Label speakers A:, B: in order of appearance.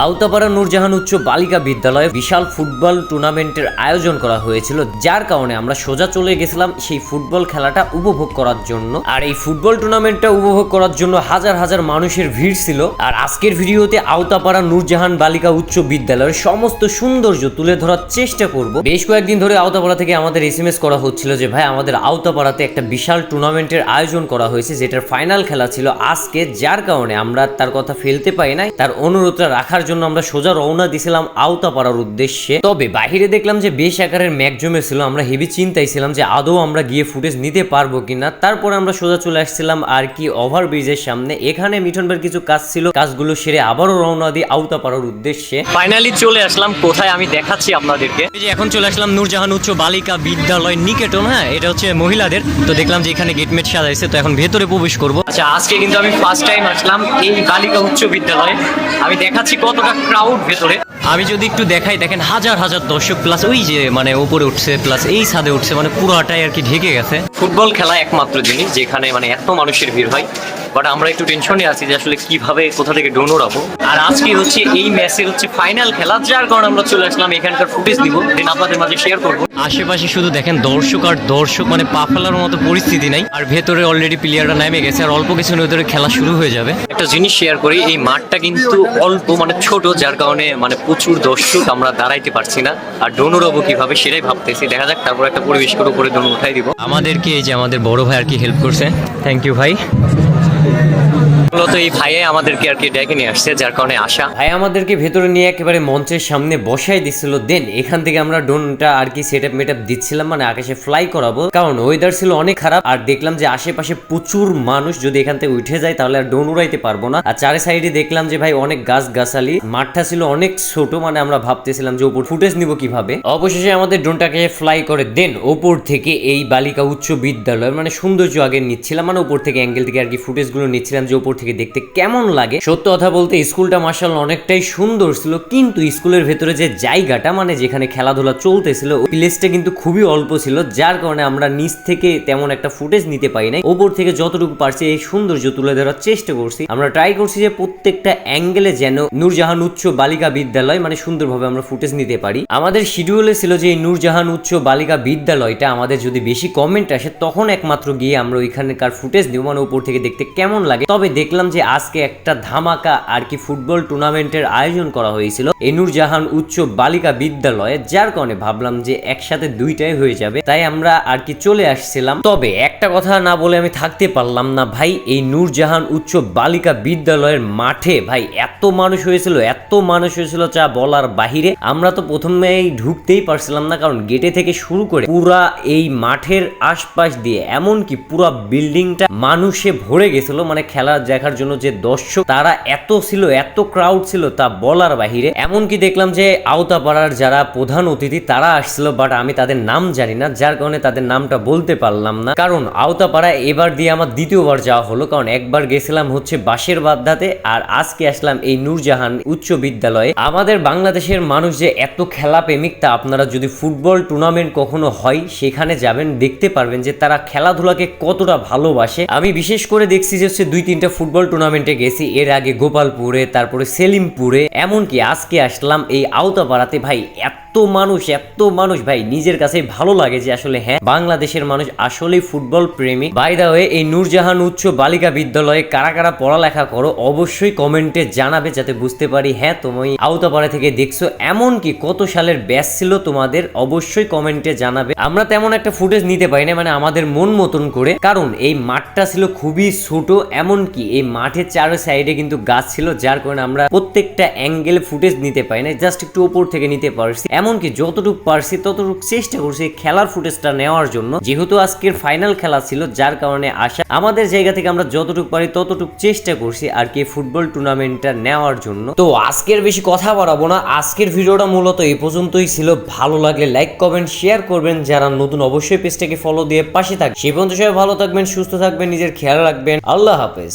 A: আওতাপাড়া নূরজাহান উচ্চ বালিকা বিদ্যালয়ে বিশাল ফুটবল টুর্নামেন্টের আয়োজন করা হয়েছিল, যার কারণে আমরা সোজা চলে গেছিলাম সেই ফুটবল খেলাটা উপভোগ করার জন্য। আর এই ফুটবল টুর্নামেন্টটা উপভোগ করার জন্য হাজার হাজার মানুষের ভিড় ছিল। আর আজকের ভিডিওতে আওতাপাড়া নূরজাহান বালিকা উচ্চ বিদ্যালয়ের সমস্ত সৌন্দর্য তুলে ধরার চেষ্টা করব। বেশ কয়েকদিন ধরে আওতাপাড়া থেকে আমাদের এস এম এস করা হচ্ছিল যে, ভাই, আমাদের আওতাপাড়াতে একটা বিশাল টুর্নামেন্টের আয়োজন করা হয়েছে, যেটার ফাইনাল খেলা ছিল আজকে, যার কারণে আমরা তার কথা ফেলতে পাই নাই। তার অনুরোধটা রাখার জন্য আমরা সোজা রওনা দিছিলাম আওতাপাড়ার উদ্দেশ্যে। তবে বাহিরে দেখলাম যে বেশ আকারের ম্যাক জমেছিল আমরা হেভি চিন্তায় ছিলাম যে আদৌ আমরা গিয়ে ফুটেজ নিতে পারব কিনা। তারপরে আমরা সোজা চলে আসছিলাম আর কি ওভার ব্রিজের সামনে। এখানে মিঠন ভাইয়ের কিছু কাজ ছিল কাজগুলো সেরে আবারও রওনা দিই আওতাপাড়ার উদ্দেশ্যে। ফাইনালি চলে আসলাম কোথায় আমি দেখাচ্ছি আপনাদেরকে। এই যে এখন চলে আসলাম নূরজাহান উচ্চ বালিকা বিদ্যালয় নিকেতন হ্যাঁ এটা হচ্ছে মহিলাদের। তো দেখলাম যে এখানে গেটমেট সাজাইছে তো এখন ভেতরে প্রবেশ করব। আচ্ছা আজকে কিন্তু আমি ফার্স্ট টাইম আসলাম এই বালিকা উচ্চ বিদ্যালয়ে। আমি দেখাচ্ছি কতটা ক্রাউড ভেতরে? আমি যদি একটু দেখাই দেখেন হাজার হাজার দর্শক প্লাস ওই যে মানে উপরে উঠছে প্লাস এই ছাদে উঠছে মানে পুরোটাই আর কি ঢেকে গেছে। ফুটবল খেলা একমাত্র জিনিস যেখানে মানে এত মানুষের ভিড় হয়। বাট আমরা একটু টেনশনে আছি যে আসলে কীভাবে কোথা থেকে ডোনো রাখব আর আজকে হচ্ছে এই ম্যাচের হচ্ছে ফাইনাল খেলা যার কারণে আমরা চলে আসলাম এখানকার ফুটেজ দিব দেন আপনাদের মাঝে শেয়ার করব। আশেপাশে শুধু দেখেন দর্শক আর দর্শক মানে পা ফেলার মতো পরিস্থিতি নাই। আর ভেতরে অলরেডি প্লেয়াররা নেমে গেছে আর অল্প কিছু ভেতরে খেলা শুরু হয়ে যাবে। একটা জিনিস শেয়ার করি এই মাঠটা কিন্তু অল্প মানে ছোট যার কারণে মানে প্রচুর দর্শক আমরা দাঁড়াইতে পারছি না। আর ডোনো রবো কীভাবে সেটাই ভাবতেছি। দেখা যাক তারপর একটা পরিবেশ করে উপরে ডোনো উঠাই দিব। আমাদেরকে এই যে আমাদের বড় ভাই আর কি হেল্প করছে। থ্যাংক ইউ ভাই। মূলত এই ভাইয়ে আমাদেরকে আর কি ডেকে নিয়ে আসছে, যার কারণে আসা ভাই আমাদেরকে ভেতরে নিয়ে একেবারে মঞ্চের সামনে বসাই দিছিল, দেন এখান থেকে আমরা ড্রোনটা আর কি সেট আপ মেট দিচ্ছিলাম মানে আকাশে ফ্লাই করাবো। কারণ ওয়েদার ছিল অনেক খারাপ, আর দেখলাম যে আশেপাশে প্রচুর মানুষ যদি এখান থেকে উঠে যায়, তাহলে আর ড্রোন উড়াইতে পারব না। আর চারি সাইডে দেখলাম যে ভাই অনেক গাছ গাছালি মাঠটা ছিল অনেক ছোট মানে আমরা ভাবতেছিলাম যে ওপর ফুটেজ নিব কীভাবে। অবশেষে আমাদের ড্রোনটাকে ফ্লাই করে, দেন ওপর থেকে এই বালিকা উচ্চ বিদ্যালয় মানে সৌন্দর্য আগে নিচ্ছিলাম মানে উপর থেকে অ্যাঙ্গেল থেকে আর কি ফুটেজগুলো নিচ্ছিলাম, যে উপর থেকে দেখতে কেমন লাগে? সত্য কথা বলতে স্কুলটা মার্শাল অনেকটাই সুন্দর ছিল, কিন্তু স্কুলের ভেতরে যে জায়গাটা মানে যেখানে খেলাধুলা চলতেছিল, ওই প্লেসটা কিন্তু খুবই অল্প ছিল, যার কারণে আমরা নিচ থেকে তেমন একটা ফুটেজ নিতে পারি নাই। ওপর থেকে যতটুকু পারছি এই সৌন্দর্য তুলে ধরার চেষ্টা করছি। আমরা ট্রাই করছি যে প্রত্যেকটা অ্যাঙ্গেলে যেন নূরজাহান উচ্চ বালিকা বিদ্যালয় মানে সুন্দরভাবে আমরা ফুটেজ নিতে পারি। আমাদের শিডিউলে ছিল যে এই নূরজাহান উচ্চ বালিকা বিদ্যালয়টা আমাদের যদি বেশি কমেন্ট আসে, তখন একমাত্র গিয়ে আমরা ওইখানকার ফুটেজ দিব মানে উপর থেকে দেখতে কেমন লাগে। তবে দেখলাম যে আজকে একটা ধামাকা আর কি ফুটবল টুর্নামেন্টের আয়োজন করা হয়েছিল। এই নূরজাহান উচ্চ বালিকা বিদ্যালয়ে, যার কারণে ভাবলাম যে একসাথে দুইটাই হয়ে যাবে, তাই আমরা আর কি চলে আসছিলাম। তবে একটা কথা না বলে আমি থাকতে পারলাম না ভাই, এই নূরজাহান উচ্চ বালিকা বিদ্যালয়ের মাঠে, ভাই, এত মানুষ হয়েছিল, এত মানুষ হয়েছিল যা বলার বাহিরে। আমরা তো প্রথমেই ঢুকতেই পারছিলাম না, কারণ গেটে থেকে শুরু করে পুরা এই মাঠের আশপাশ দিয়ে, এমনকি পুরা বিল্ডিংটা মানুষে ভরে গেছিল মানে খেলা দেখার জন্য যে দর্শক তারা এত ছিল, এত ক্রাউড ছিল তা বলার বাহিরে, এমনকি দেখলাম যে আওতাপাড়ার যারা প্রধান অতিথি তারা আসছিল বাট আমি তাদের নাম জানি না, যার কারণে তাদের নামটা বলতে পারলাম না। কারণ আওতাপাড়া এবার দিয়ে আমার দ্বিতীয়বার যাওয়া হলো, কারণ একবার গেছিলাম হচ্ছে বাঁশের বাদ্দাতে আর আজকে আসলাম এই নূরজাহান উচ্চ বিদ্যালয়ে। আমাদের বাংলাদেশের মানুষ যে এত খেলা প্রেমিক তা আপনারা যদি ফুটবল টুর্নামেন্ট কখনো হয়, সেখানে যাবেন, দেখতে পারবেন যে তারা খেলাধুলাকে কতটা ভালোবাসে। আমি বিশেষ করে দেখছি যে হচ্ছে দুই তিনটা ফুটবল টুর্নামেন্টে গেছি এর আগে গোপালপুরে তারপরে সেলিমপুরে এমনকি আজকে আসলাম এই আওতাপাড়াতে। ভাই এত মানুষ, এত মানুষ, ভাই, নিজের কাছে ভালো লাগে যে আসলে হ্যাঁ বাংলাদেশের মানুষ আসলেই ফুটবল প্রেমী বাই দা ওয়ে এই নূরজাহান উচ্চ বালিকা বিদ্যালয়ে কারা কারা পড়ালেখা করো, অবশ্যই কমেন্টে জানাবে যাতে বুঝতে পারি। হ্যাঁ তুমি আওতাপাড়া থেকে দেখছ, এমনকি কত সালের ব্যাচ ছিল তোমাদের, অবশ্যই কমেন্টে জানাবে। আমরা তেমন একটা ফুটেজ নিতে পারি না মানে আমাদের মন মতন করে। কারণ এই মাঠটা ছিল খুবই ছোট, এমনকি এই মাঠের চারো সাইডে কিন্তু গাছ ছিল, যার কারণে আমরা প্রত্যেকটা অ্যাঙ্গেল ফুটেজ নিতে পারি না জাস্ট একটু ওপর থেকে নিতে পারছি। এমনকি যতটুকু পারছি, ততটুকু চেষ্টা করছি খেলার ফুটেজটা নেওয়ার জন্য। যেহেতু আজকের ফাইনাল খেলা ছিল, যার কারণে আসা আমাদের জায়গা থেকে আমরা যতটুকু পারি, ততটুকু চেষ্টা করছি আর কি ফুটবল টুর্নামেন্টটা নেওয়ার জন্য। তো আজকের বেশি কথা বাড়াবো না। আজকের ভিডিওটা মূলত এই পর্যন্তই ছিল। ভালো লাগলে লাইক কমেন্ট শেয়ার করবেন। যারা নতুন অবশ্যই পেজটাকে ফলো দিয়ে পাশে থাকবে সে পর্যন্ত সবাই ভালো থাকবেন, সুস্থ থাকবেন, নিজের খেয়াল রাখবেন। আল্লাহ হাফেজ।